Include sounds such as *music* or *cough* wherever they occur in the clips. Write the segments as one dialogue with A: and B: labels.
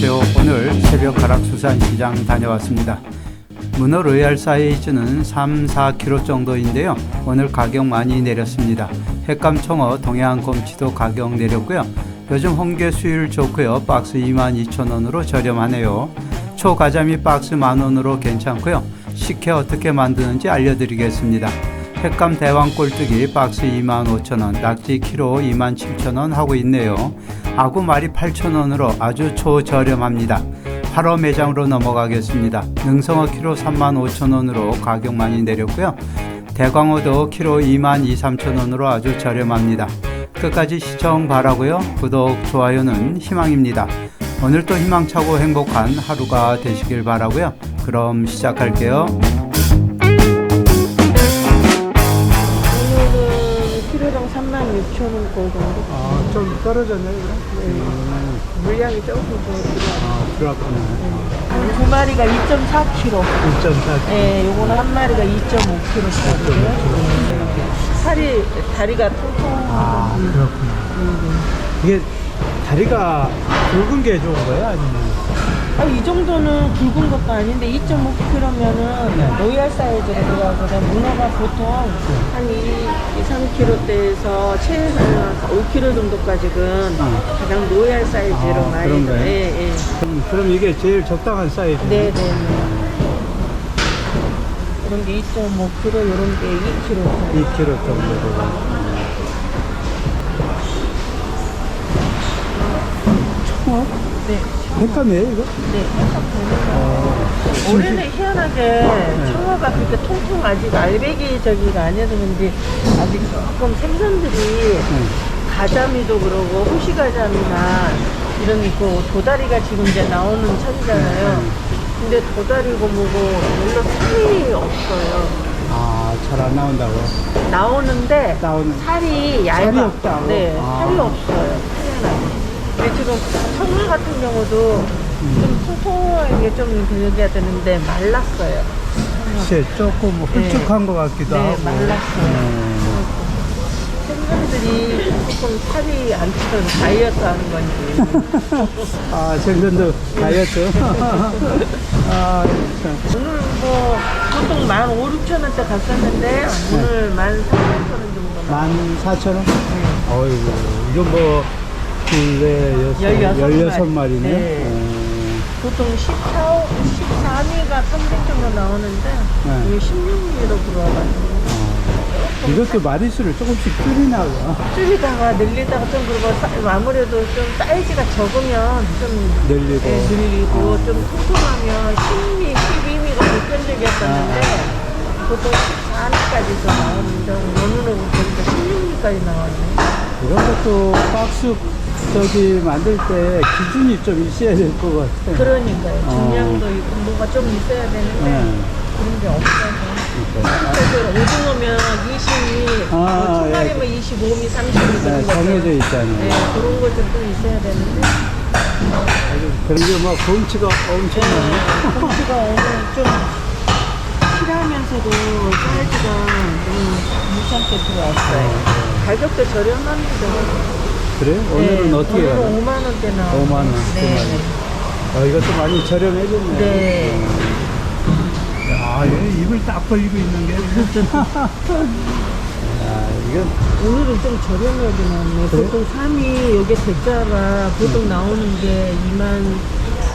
A: 안녕하세요. 오늘 새벽 가락 수산시장 다녀왔습니다. 문어 로얄 사이즈는 3, 4kg 정도인데요. 오늘 가격 많이 내렸습니다. 횟감 청어, 동해안 곰치도 가격 내렸고요. 요즘 홍게 수율 좋고요. 박스 22,000원으로 저렴하네요. 초가자미 박스 만원으로 괜찮고요. 식혜 어떻게 만드는지 알려드리겠습니다. 횟감 대왕 꼴뚜기 박스 25,000원, 낙지 키로 27,000원 하고 있네요. 아구 마리 8,000원으로 아주 초저렴합니다. 8호 매장으로 넘어가겠습니다. 능성어 키로 35,000원으로 가격 많이 내렸고요. 대광어도 키로 2만 2, 3천원으로 아주 저렴합니다. 끝까지 시청 바라고요. 구독, 좋아요는 희망입니다. 오늘도 희망차고 행복한 하루가 되시길 바라고요. 그럼 시작할게요.
B: 6,000원 꼴던데.
A: 아, 좀 떨어졌네, 그럼? 네. 음.
B: 물량이 조금 더
A: 아, 그렇구나. 들어가요. 네.
B: 두 마리가 2.4kg.
A: 1.4.
B: 예, 요거는 한 마리가 2.5kg짜리고요. 살이, 다리가 통통.
A: 아, 그렇구나. 네, 이게 다리가 굵은 게 좋은 거예요? 아니면?
B: 아, 이 정도는 굵은 것도 아닌데 2.5kg면은 로얄 사이즈로 들어가거든. 문어가 보통 한 2, 3kg대에서 최소한 5kg 정도까지는
A: 어.
B: 가장 로얄 사이즈로
A: 아,
B: 많이
A: 그런 거예요?
B: 예, 예.
A: 그럼, 그럼 이게 제일 적당한 사이즈?
B: 네네네. 이런 게 2.5kg, 이런 게 2kg.
A: 2kg 정도로. 청어?
B: 네,
A: 횟감이에요, 이거?
B: 네. 약간 보는 거. 올해는 희한하게 청어가 그렇게 통통 아직 알배기 저기가 아니어서 그런지 아직 조금 생선들이 가자미도 그러고 호시가자미나 이런 그 도다리가 지금 이제 나오는 철이잖아요. 근데 도다리고 뭐고 별로 살이 없어요.
A: 아, 잘 안 나온다고?
B: 나오는데
A: 나오는.
B: 살이 얇아.
A: 살이 없다고?
B: 네,
A: 아.
B: 살이 없어요. 희한하게. 근데 지금 청물 같은 경우도 좀 통통하게 좀 되어야 되는데 말랐어요.
A: 글쎄, 조금 홀쭉한 것 같기도
B: 네,
A: 하고.
B: 말랐어요.
A: 음.
B: 생선들이 조금 살이 안 찌서 다이어트 하는 건지. *laughs*
A: 아, 생선도 다이어트. *laughs* 아, 참.
B: 오늘 뭐 보통 만 5, 6천 원대 갔었는데 오늘 만 3천 원 정도.
A: 14,000원? 어이구, 이거 뭐, 둘레 여섯,
B: 16
A: 16
B: 마리.
A: 마리네.
B: 네.
A: 어,
B: 보통 14, 14미가 300 정도 나오는데
A: 네.
B: 이게 16미로 들어와가지고
A: 어. 이것도 마리수를 조금씩 줄이나 봐.
B: 줄이다가 늘리다가 좀 그리고 사- 아무래도 좀 사이즈가 적으면 좀
A: 늘리고.
B: 예, 늘리고 좀 통통하면 10미, 12미가 보편적이었었는데 보통 14미까지도 나오는데 오늘은 보니까 16미까지 나왔네.
A: 이런 것도 박스 저기 만들 때 기준이 좀 있어야 될 것 같아.
B: 그러니까요.
A: 어.
B: 중량도 있고 뭐가 좀 있어야 되는데
A: 네.
B: 그런 게 없어서.
A: 그러니까.
B: 그래서 오징어면 20미,
A: 아,
B: 뭐
A: 예.
B: 25미, 30미
A: 네,
B: 그런 거.
A: 정해져 있잖아요.
B: 네, 그런 또 있어야 되는데.
A: 그런 게막 곰치가 엄청나네.
B: 네, 덩치가 오늘 좀 실하면서도 사이즈가 좀 괜찮게 들어왔어요. 가격도 저렴합니다.
A: 그래? 오늘은
B: 네,
A: 어떻게
B: 오늘은
A: 가나?
B: 5만 원대 나와.
A: 5만 원. 그
B: 네.
A: 어, 이것도 많이 저렴해졌네.
B: 네.
A: 아, 얘 입을 딱 벌리고 있는 게. *laughs* 아, 이건
B: 오늘은 좀 저렴하게 나왔네.
A: 그래요?
B: 보통 3이 여기 대자가 보통 나오는 게 2만,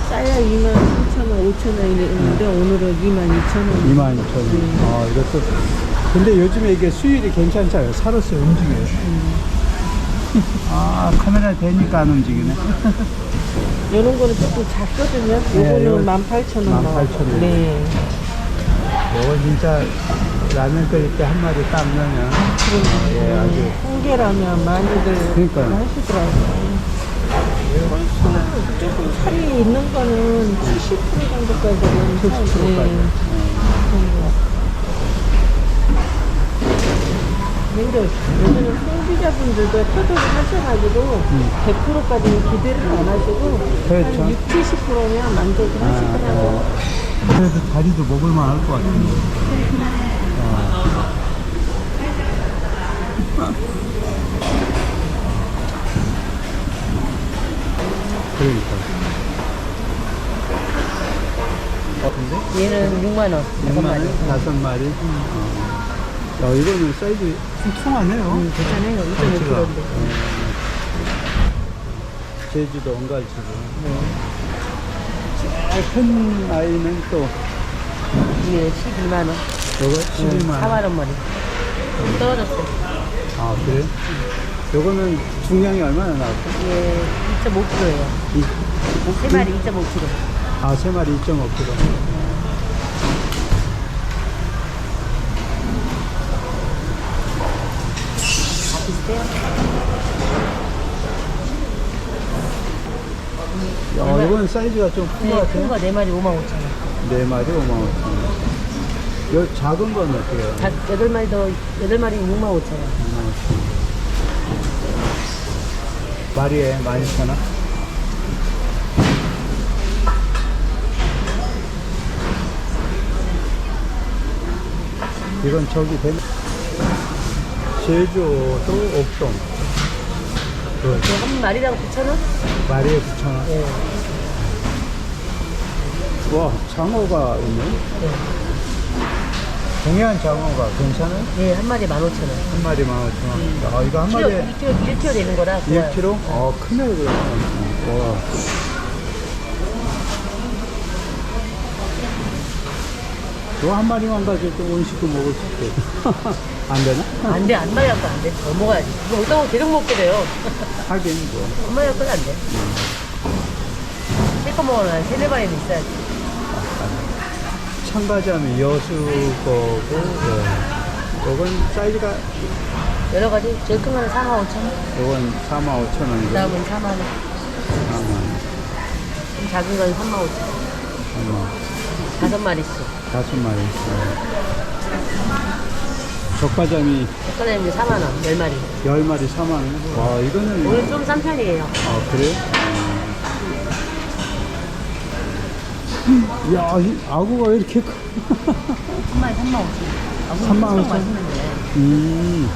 B: 싸야 2만 3천 원, 5천 원이 있는데 오늘은 2만 2천 원.
A: 2만 2천 원.
B: 네.
A: 아, 이것도. 근데 요즘에 이게 수율이 괜찮잖아요. 사로서 움직여요. 아, 카메라 대니까 안 움직이네.
B: 이런 거는 조금 작거든요.
A: 네,
B: 요거는
A: 이건
B: 18,000원 나와요.
A: 18,000원.
B: 네.
A: 이거 진짜 라면 끓일 때 한 마리 딱 넣으면. 예, 아주.
B: 홍게라면 많이들
A: 그러니까요.
B: 하시더라고요. 조금 살이 있는 거는 70% 정도까지는
A: 70% 까지.
B: 근데 요즘은 소비자분들도 표적을 하셔가지고 100%까지는 기대를 안 하시고
A: 그렇죠.
B: 한 6, 70%면 만족을
A: 아,
B: 하시더라고요.
A: 그래도 다리도 먹을만 할 것 같은데. 그러니까.
C: 얘는 6만 원. 다섯
A: 6만
C: 마리.
A: 원, 다섯 마리. 어. 야, 이거는 사이즈 퉁퉁하네요.
C: 음, 괜찮아요. 2.5kg인데.
A: 제주도 엉갈치고. 제일 큰 아이는 또,
C: 이게 12만 원.
A: 요거 12만 원.
C: 4만 원 머리. 좀 떨어졌어요.
A: 아, 그래? 요거는 중량이 얼마나 나왔어?
C: 이게 2.5kg예요.
A: 이,
C: 세 마리 2.5kg.
A: 아, 세 마리 2.5kg. 야, 이건 사이즈가 좀큰것
C: 네,
A: 같아요.
C: 큰거 4마리 5만 5천 원.
A: 네 마리 5만 5천 원. 요 작은 건 해요?
C: 다, 8마리 더, 8마리 6만 5천 원.
A: 5만 5천 원. 마리에 12,000원? 이건 저기 된 제주도 옥동 그
C: 이거 한 마리당 9천 원?
A: 마리에 9,000원
C: 네.
A: 와 장어가 있네 동해안 장어가 괜찮아요?
C: 네, 한 마리 15,000원.
A: 한 마리 15,000원 아 이거 한 마리에
C: 1kg, 1kg 되는 거라. 좋아요.
A: 1kg? 어, 크네, 그거. 와. 이거 한 마리만 가지고 또 온식도 먹을 수 있대. *laughs* 안 되나?
C: 안 돼, 안 마리 갖고 안 돼. 더 먹어야지. 이거 어디다 보면 계속 먹게 돼요.
A: 하긴, 뭐.
C: 한 마리 갖고는 안 돼. 실컷 먹으면 한 세네 마리는 있어야지.
A: 참가자면 여수 거고, 네. 요건 사이즈가,
C: 여러 가지. 제일 큰 거는 4만 5천 원.
A: 요건 45,000원이고.
C: 그 다음은 4만 원.
A: 4만
C: 좀 작은 건 3만 5천 원.
A: 원.
C: 다섯 마리씩.
A: 다섯 마리. 네. 적가자미
C: 젓가락에 이제 4만 원. 열 마리.
A: 10마리 4만 원. 와, 이거는.
C: 오늘 좀 싼 편이에요.
A: 아 그래? 음. 야, 이 악어가 왜 이렇게 커?
C: 한 마리 3만 5천 원.
A: 3만 5천 원?
C: 맛있는데.
A: 음,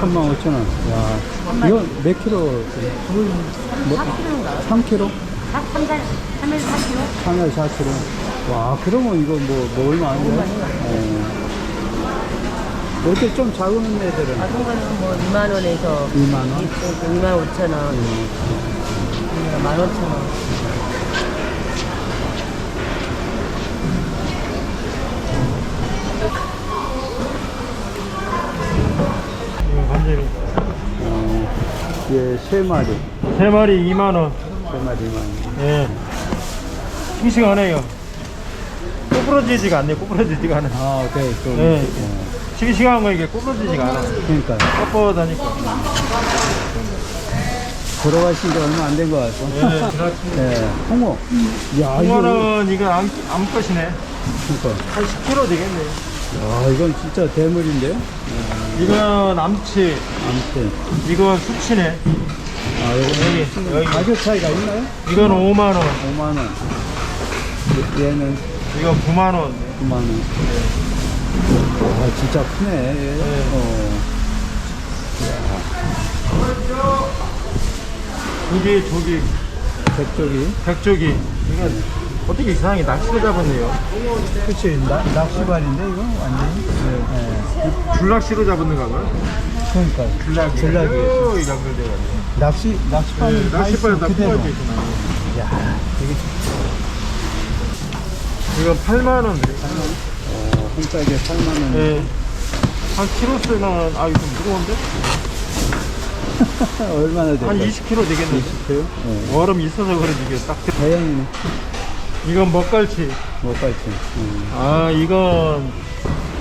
A: 3만 5천 원. 야, 이거 몇 킬로? 뭐,
C: 4kg인가?
A: 3킬로?
C: 4, 3, 4, 3에서 4kg?
A: 3에 4킬로. 와, 그러면 이거 뭐, 뭐 얼마 안 돼? 어. 이렇게 좀 작은 애들은
C: 작은 거는 뭐 2만 원에서
A: 2만 원?
C: 2만 5천 원,
A: 음,
C: 1만 5천 원.
A: 예, 세 마리.
D: 세 마리 2만 원.
A: 세 마리 2만 원.
D: 예. 싱싱하네요. 꼬부러지지가 않네. 꼬부러지지가 않아.
A: 아, 네, 좀.
D: 예.
A: 어,
D: 싱싱한 거 이게 꼬부러지지가 않아.
A: 그러니까.
D: 뻣뻣하니까.
A: 들어가신 지 얼마 안 된 것 같고.
D: 예. 그렇지.
A: 네, 홍어. 야, 이거.
D: 이거는 이거 암, 암컷이네.
A: 그러니까.
D: 한 10kg 되겠네.
A: 야, 이건 진짜 대물인데요?
D: 이건 암치,
A: 아무튼.
D: 이건 수치네.
A: 아,
D: 여기,
A: 이거
D: 여기.
A: 가격 차이가 있나요?
D: 이건 5만 원,
A: 5만원. 얘는
D: 이건 9만 원.
A: 9만원. 아, 진짜 크네. 얘.
D: 네.
A: 어.
D: 조기, 조기,
A: 백쪽이.
D: 백조기. 이건 어떻게 이상하게 낚시를 잡았네요.
A: 그치, 나, 낚시발인데, 이거? 완전히? 네.
D: 줄낚시로 잡았는가 봐요.
A: 그러니까.
D: 줄낚이.
A: 줄낚이.
D: 연결돼가지고.
A: 낚시, 낚시발이 다 있어,
D: 낚시발에 다
A: 그대로.
D: 포괄돼 있구나.
A: 야 되게
D: 이건 8만 원.
A: 어, 홍짝에 8만원.
D: 예. 한 키로수는 아 이거 좀 무거운데? *laughs*
A: 얼마나 될까요?
D: 한 20kg 되겠는데?
A: 20kg? 네.
D: 얼음 있어서 그런지 이게 딱. 들-
A: 다행이네.
D: 이건 먹갈치.
A: 못 갈지. 음.
D: 아 이건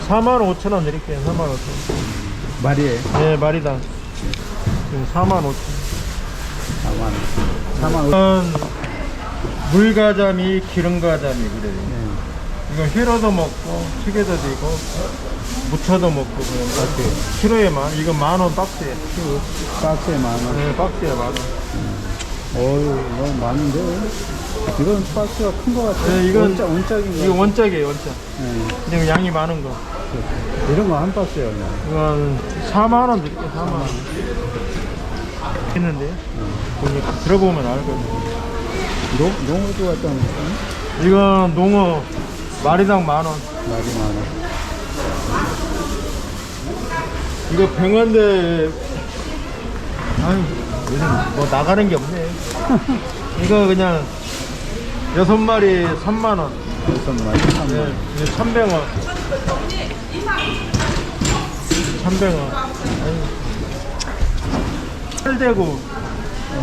D: 4만 5천 원 드릴게요. 4만 5천 원.
A: 말이에요.
D: 네. 지금 4만 5천 원.
A: 4만원. 4만원.
D: 이건 물가자미, 기름가자미 그래요.
A: 네.
D: 이건 회로도 먹고 튀겨도 되고 무쳐도 먹고 그런 거 같아요. 키로에 만 이건 만원 박스에.
A: 박스에 만 원.
D: 네 박스에 만 원.
A: 어유 너무 많은데? 이건 박스가 큰것 같아.
D: 네, 이건-
A: 원짝, 원짝인가?
D: 이거 원짝이에요 원짝.
A: 네.
D: 근데 양이 많은 거.
A: 이런 거 한 박스에 얼마?
D: 이건 4만 원 드릴게요. 4만 원. 했는데 보니까 들어보면 알거든요.
A: 농, 농어도 갖다 놓고.
D: 이건 농어 마리당 만 원.
A: 마리 만 원.
D: 이거 병원대 아유 요즘 뭐 나가는 게 없네. *laughs* 이거 그냥 여섯 마리 3만 원.
A: 여섯 마리 3만
D: 네,
A: 원.
D: 이거 1,100원. 1,100원. 할대구.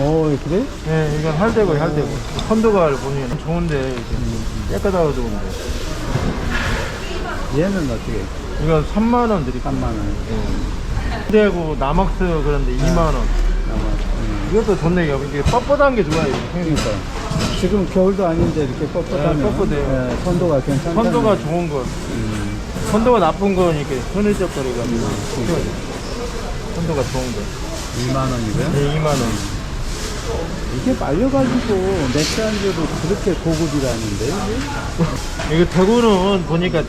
A: 오, 그래?
D: 네, 이건 할대구, 할대구. 선도가 보면 좋은데, 이게 깨끗하고 좋은데.
A: 얘는 어떻게?
D: 이건 3만 원 드릴게요.
A: 3만 원.
D: 할대구, 남학스 그런데 2만 원.
A: 음.
D: 이것도 좋네. 이게 뻣뻣한 게 좋아요.
A: 그러니까. 지금 겨울도 아닌데 이렇게 뻣뻣하면
D: 네, 뻣뻣해요.
A: 네, 선도가 괜찮다.
D: 선도가 좋은 거.
A: 음.
D: 선도가 나쁜 거니까 흐느적거리가지고. 선도가 좋은 거.
A: 2만 원이고요.
D: 네, 2만 원.
A: 이게 말려가지고 맥주 안주로 그렇게 고급이라는데 이게?
D: 이거 대구는 보니까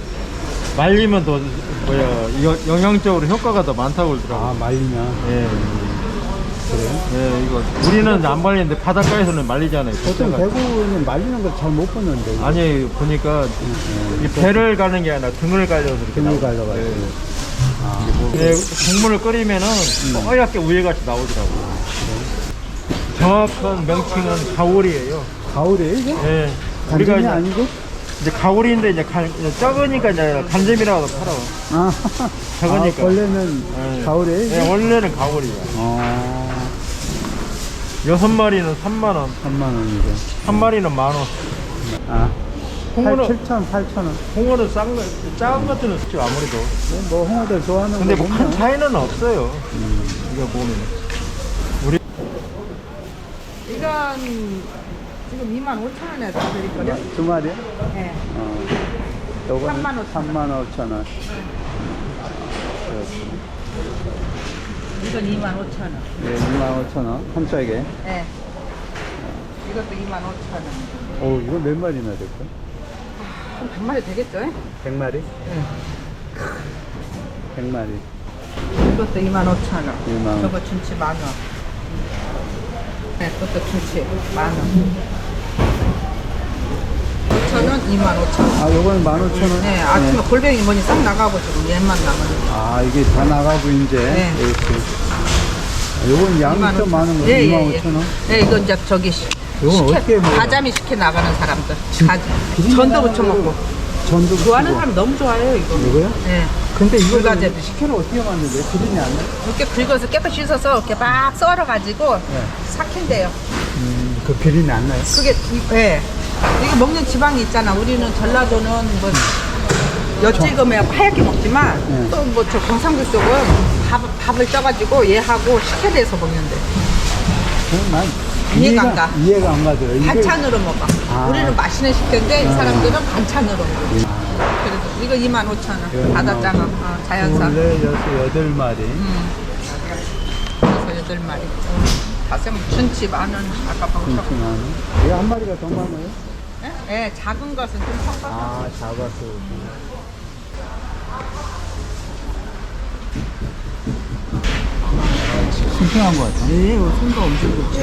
D: 말리면 더 뭐야 여- 영양적으로 효과가 더 많다고 그러더라고요.
A: 아 말리면
D: 예,
A: 그래요?
D: 예, 이거 우리는 안 말리는데 바닷가에서는 말리잖아요.
A: 보통
D: 그때가.
A: 대구는 말리는 걸 잘 못 보는데
D: 아니 보니까 이 배를 가는 게 아니라 등을 갈려서 이렇게
A: 등을
D: 나와요.
A: 갈려가지고 아,
D: 예, 국물을 끓이면은 뽀얗게 우유같이 나오더라고 요. 정확한 명칭은 가오리예요.
A: 가을에 이게?
D: 예, 우리가 이제,
A: 아니고?
D: 이제 가오리인데 이제 간, 적으니까 이제 간잼이라고 팔아.
A: 아,
D: 저거니까.
A: 아 원래는
D: 예.
A: 가을에 이게?
D: 예, 원래는 가오리야.
A: 어,
D: 여섯 마리는 3만 원,
A: 3만 원이고
D: 한 마리는 만 원.
A: 아,
D: 홍어는-
A: 7천, 8천 원
D: 홍어는 싼 거, 작은 것들은 쓰죠 아무래도.
A: 뭐 홍어들 좋아하는
D: 근데 거뭐큰
A: 보면
D: 차이는 없어요. 이거 보면. 우리
E: 이건 지금 2만 5천 원에 사드릴거요?
A: 두 마리요?
E: 네.
A: 어, 요거는
E: 3만 5천
A: 3만 5천 원
E: 이건 2만 5천 원.
A: 예, 2만 5천 원, 한 짝에.
E: 네. 이것도 2만 5천 원.
A: 오, 이거 몇 마리나 될까?
E: 한 100마리 되겠죠?
A: 100마리?
E: 네.
A: 100마리.
E: 이것도 2만 5천 원.
A: 2만 원.
E: 저거 춘치 만 원. 네, 그것도 춘치 만 원. 5천 원, 2만 5천 원.
A: 아, 요거는 15,000원?
E: 네, 아침에 골뱅이 뭐니 싹 나가고 지금 얘만 남았는데.
A: 아, 이게 다 나가고 이제.
E: 네.
A: 이렇게. 아, 요건 양이
E: 2만
A: 좀 많은 거,
E: 예, 예,
A: 25,000원?
E: 예. 네, 이건 이제 저기 시- 식혜,
A: 어떻게 먹어요?
E: 가자미 식혜 나가는 사람들. 가,
A: 비린
E: 전도 부쳐 먹고.
A: 전도
E: 좋아하는
A: 붙이고.
E: 사람 너무 좋아해요, 이거.
A: 이거요?
E: 네.
A: 근데 이거
E: 불가제도.
A: 식혜를 어떻게 만드는데? 기름이 안 나?
E: 이렇게 긁어서 깨끗이 씻어서 이렇게 막 썰어가지고
A: 네.
E: 삭힌대요.
A: 음, 그 비린내 안 나요?
E: 그게, 이- 예. 이게 먹는 지방이 있잖아. 우리는 전라도는 뭐, 엿찍으면 하얗게 먹지만,
A: 네.
E: 또뭐 저 경상도 쪽은 밥, 밥을 쪄가지고 얘하고 식혜돼서 먹는데.
A: 저는 난
E: 이해가 안 가.
A: 이해가 안. 이게-
E: 반찬으로 먹어.
A: 아.
E: 우리는 맛있는 식혜인데, 이 사람들은 반찬으로 먹어.
A: 아,
E: 그래서 이거 2만 5천 원.
A: 이거
E: 바다장어,
A: 25,000원.
E: 어, 자연산.
A: 둘, 넷, 여섯, 여덟 마리.
E: 음. 그래서 여덟 마리. 가슴 춘치 만 원. 아까 방금.
A: 만 원. 이거 한 마리가 더 많아요?
E: 예? 예, 작은 것은 좀 섞어서.
A: 아, 작았어. 싱싱한 것 같아.
E: 네, 이거 손도 엄청 좋죠.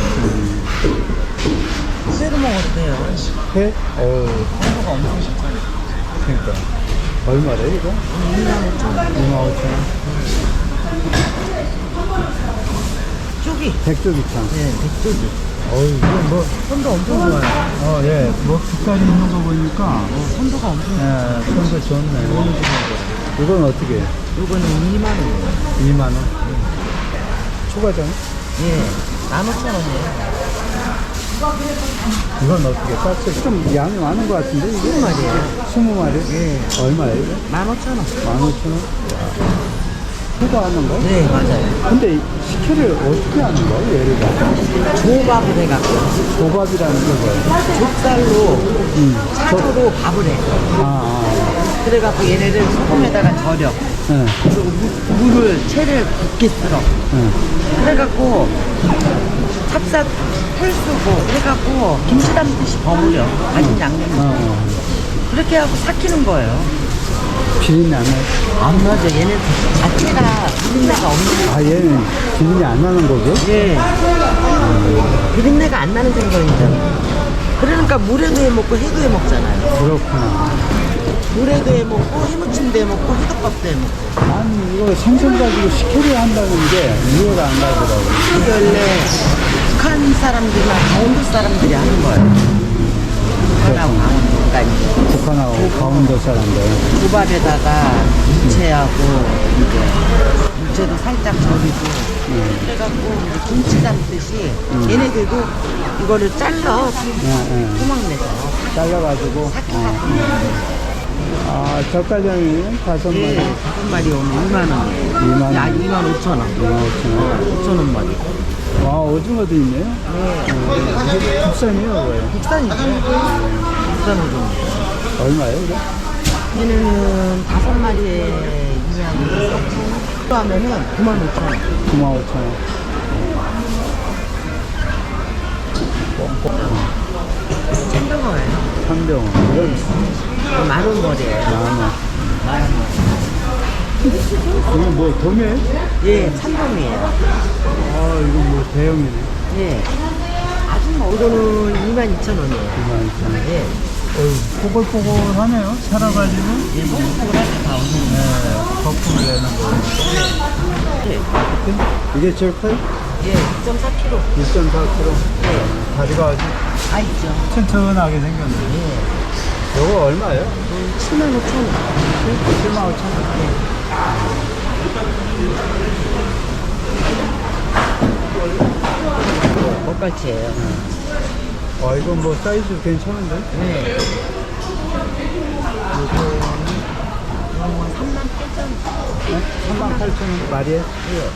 E: 새로 먹어도 돼요.
A: 회? 어우,
E: 손도가 엄청 좋잖아요.
A: 그러니까. 얼마래, 이거? 2만 5천 원. 2만 5천 원.
E: 쪽이.
A: 백조기창.
E: 네, 백쪽이.
A: 어우, 이거 뭐,
E: 손도 엄청 좋아요.
A: 어, 예. 뭐, 빛깔이 있는 거 보니까,
E: 손도가 엄청
A: 예, 손도 좋네. 이건 어떻게 해?
E: 이거는 2만 원이에요.
A: 2만 원? 추가전?
E: 예, 15,000원이에요.
A: 이건 어떻게 쌌어? 좀 양이 많은 것 같은데, 이게?
E: 20마리예요.
A: 20마리?
E: 예.
A: 얼마예요, 이거?
E: 15,000원.
A: 15,000원? 수도 하는 거야?
E: 네, 맞아요.
A: 근데 식혜를 어떻게 하는 거야, 얘를 다?
E: 조밥을 해갖고,
A: 조밥이라는 게 뭐야?
E: 족살로,
A: 음.
E: 차로 밥을 해.
A: 아,
E: 그래갖고 얘네를 소금에다가 절여.
A: 아. 예,
E: 그리고 무, 물을, 채를 곱게 쓸어.
A: 예.
E: 그래갖고 찹쌀 털 쓰고 그래갖고 김치 담듯이 버무려 아진 양념
A: 어, 어.
E: 그렇게 하고 삭히는 거예요
A: 비린내 안 나요?
E: 안 맞아 얘는 자체가 비린내가 없는
A: 아, 얘는 비린내 안 나는 거고?
E: 예 비린내가 안 나는 생선이잖아 그러니까
F: 그러니까 물에도 해 먹고 해도 해 먹잖아요.
A: 그렇구나.
F: 물에도 해 먹고 해무침도 해 먹고 해덮밥도 해 먹고.
A: 아니, 이거 생선 가지고 식혜를 한다는 게 이해가 안 가더라고요.
F: 이게 원래 북한 사람들이나 강원도 사람들이 하는 거예요. 북한하고 강원도가 이제
A: 북한하고 강원도 사람들.
F: 두밥에다가 무채하고 이제 무채도 살짝 절이고 해갖고 이제 김치 담듯이 얘네들도 이거를 잘라
A: 예, 예.
F: 토막 내서
A: 잘라가지고. 어. 아, 젓갈량이 다섯 마리.
F: 네, 한 마리 오면 2만 원.
A: 2만 원.
F: 야, 2만 5천 원.
A: 2만 5천 원.
F: 5천 원 마리.
A: 와, 오징어도 있네요. 네. 국산이에요, 뭐예요?
F: 국산이죠. 국산 오징어.
A: 얼마예요, 이거?
F: 얘네는 다섯 마리에 2만 원. 또 하면은 9만 5천 원.
A: 9만 5천 원.
F: cen더거예요.
A: 참병. 이건
F: 만원 거리예요.
A: 만 원. 이거 뭐, 도매?
F: 예, 참돔이에요.
A: 아, 이거 뭐, 대형이네.
F: 예. 아주 뭐. 이거는 2만 2천 원이에요.
A: 2만 2천 원.
F: 예.
A: 어휴, 뽀글뽀글하네요. 살아가지고.
F: 예, 뽀글뽀글하게 다 오는
A: 네, 거품을 내는 거.
F: 예.
A: 이게 제일 커요?
F: 예, 2.4kg.
A: 1.4kg.
F: 예.
A: 다리가 아주
F: 아, 있죠.
A: 튼튼하게 생겼네.
F: 예.
A: 이거 얼마예요?
F: 7만 5천 원.
A: 7만 5천 원.
F: 꽃갈치예요.
A: 와, 이건 뭐 사이즈 괜찮은데?
F: 네.
A: 네? 3만 8천 원 마리에?
F: 예.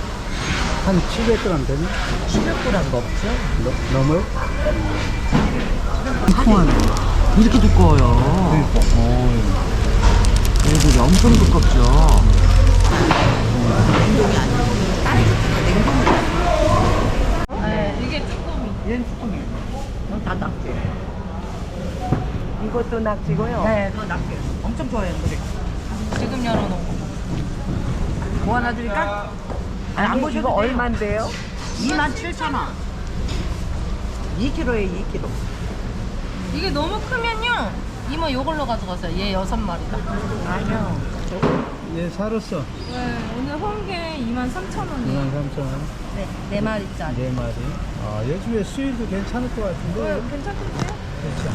A: 한 700g 되네?
F: 700g한 거 없죠?
A: 너, 넘어요?
F: 통하네. 이렇게 두꺼워요. 얘들이 엄청 두껍죠.
G: 네, 쭈꾸미.
F: 얘는 쭈꾸미. 다 낙지. 이것도 낙지고요.
G: 네, 그거 낙지.
F: 엄청 좋아해요, 우리.
G: 지금 열어놓고.
F: 뭐 하나 드릴까? 아니, 안 보셔도
G: 이거. 얼만데요?
F: 2만 7천 원. 2kg에 2kg.
G: 이게 너무 크면요. 이모 요걸로 가져가세요. 얘 여섯 마리다.
F: 아니요.
A: 얘 살았어.
G: 네, 오늘 홍게 2만 3천 원이에요.
A: 2만 3천 원.
G: 네, 네 마리짜리.
A: 네 마리. 아, 요즘에 수율도 괜찮을 것 같은데.
G: 네, 괜찮던데요?
A: 그렇죠.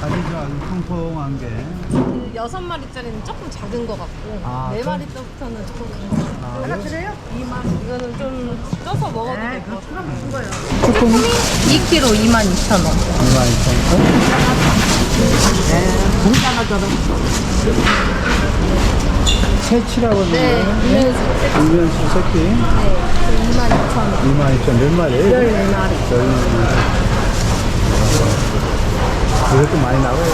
A: 다리가 아주 통통한 게.
G: 그 여섯 마리짜리는 조금 작은 것 같고
A: 아,
G: 네
A: 좀-
G: 마리부터는 조금 큰 것 같아요.
A: 아,
F: 하나
A: 요-
F: 드려요?
G: 2만 이거는 좀 쪄서 먹어도
F: 네,
G: 될것
F: 그렇구나.
G: 같아요.
F: 무슨 거예요?
A: 조금
G: 2kg 2만 2천 원.
A: 2만 2천 원.
F: 네.
A: 새치라고 하는
G: 네,
A: 거예요?
G: 이면수
A: 새끼.
G: 네, 2만 2천 원.
A: 2만 2천 몇 마리예요?
G: 14마리.
A: 14마리. 이것도 많이 나와요.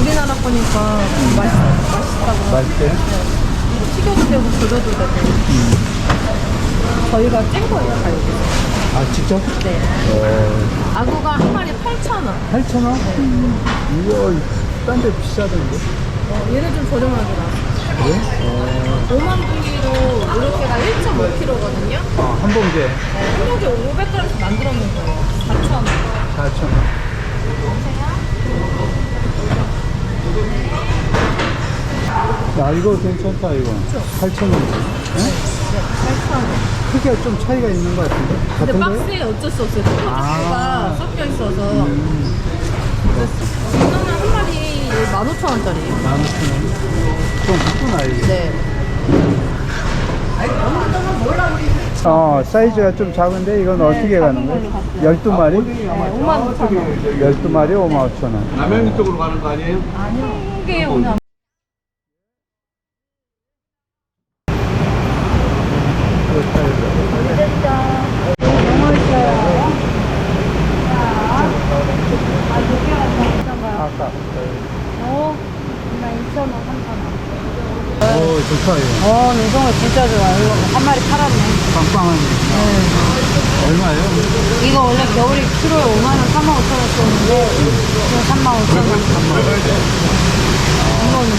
G: 우리나라 거니까 맛있, 맛있다고.
A: 맛있게.
G: 튀겨도 되고 조져도 되고. 저희가 찐 거예요, 가격이.
A: 아, 직접?
G: 네.
A: 어,
G: 아구가 한 마리 8,000원.
A: 8,000원? 이거, 딴 데 비싸던데?
G: 어, 얘는 좀 저렴하게 나왔어요.
A: 그래? 어,
G: 5만 부위로 이렇게가 1.5kg거든요.
A: 아, 한 봉지에
G: 한 봉지 500g씩 만들어 놓은 거예요. 4,000원.
A: 4,000원. 야, 이거 괜찮다, 이거. 8,000원. 응?
G: 8,000원.
A: 크기가 좀 차이가 있는 것 같은데?
G: 근데
A: 같은 거예요?
G: 박스에 어쩔 수 없어요. 토마토가
A: 아.
G: 섞여 있어서. 한 마리 15,000원짜리.
A: 15,000원. 좀 크구나, 이게.
G: 네.
A: 어, 사이즈가 좀 작은데 이건 어떻게 가는 거예요? 12마리?
G: 네, 5만 5천 원.
A: 12마리 5만 5천 원.
H: 남양주 쪽으로 가는 거 아니에요?
G: 아니요. 이게 오늘 안
A: 아까.
G: 어, 2,000원, 3,000원.
A: 오, 좋다, 이거.
F: 어, 능성어 진짜 좋아요. 이거 한 마리 팔았네.
A: 빵빵하네. 얼마예요?
F: 이거 원래 겨울에 키로에 5만원, 3만 5천 원 썼는데, 지금 3만 5천 원. 이거는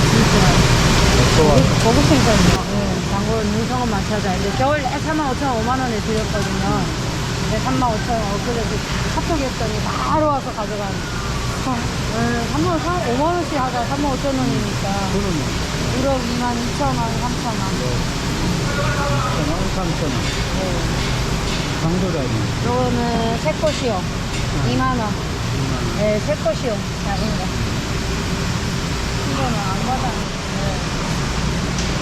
F: 진짜. 고급 생선이요. 네, 장고 능성어만 찾아. 이제 겨울 에 3만 5천 원, 5만 원에 드렸거든요.
I: 네, 35,000원. 그래서 카톡 했더니 바로 와서 가져가는. 네, 3만 5만 원씩 하다 35,000원이니까.
A: 그러면
I: 1억 2만 2천 원, 3천원.
A: 2,000원, 3,000원. 강도다리.
I: 요거는 새 꽃이요. 2만 원. 네, 새 꽃이요. 작은 거. 이거는 안 받아.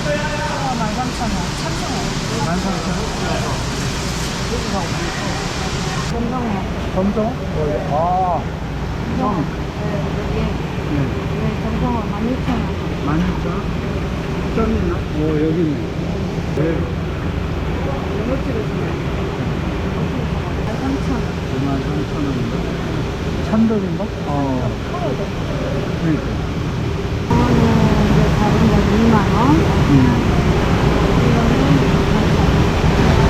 I: 네. 이거 13,000원. 3,000원.
A: 13,000원?
I: 검정어.
A: 검정? 아,
I: 검정어. 네, 여기.
A: 네.
I: 네, 검정어 16,000원.
A: 16,000원? 점 있나? 오, 여기 있네. 네.
I: 13,000원.
A: 23,000원인가? 참돔인가? 어. 그러니까.
I: 이거는 이제 작은 거 2만원.
A: 음.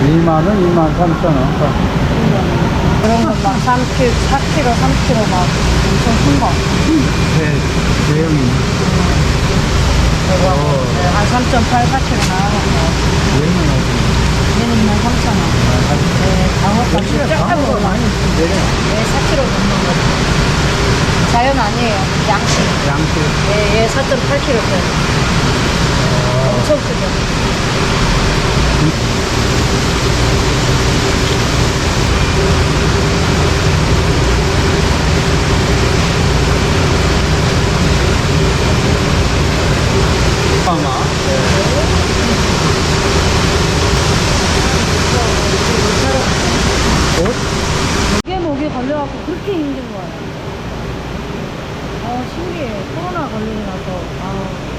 A: 2만 원, 23,000원.
I: 그런 거막 3kg, 4kg, 3kg 막 엄청 큰 거.
A: 대, 대형이네.
I: 네, 한 3.8, 4kg 나가는 거.
A: 얘는?
I: 얘는 23,000원. 네, 강어값이 작은 거 많이.
A: 내려.
I: 네, 4kg 넘는 거. 자연 아니에요. 양식.
A: 양식.
I: 예, 예, 4.8kg짜리. 어... 아. 엄청 크죠. 네. 어? 그렇게 힘든 거예요. 신기해. 코로나 걸리고 나서. 아.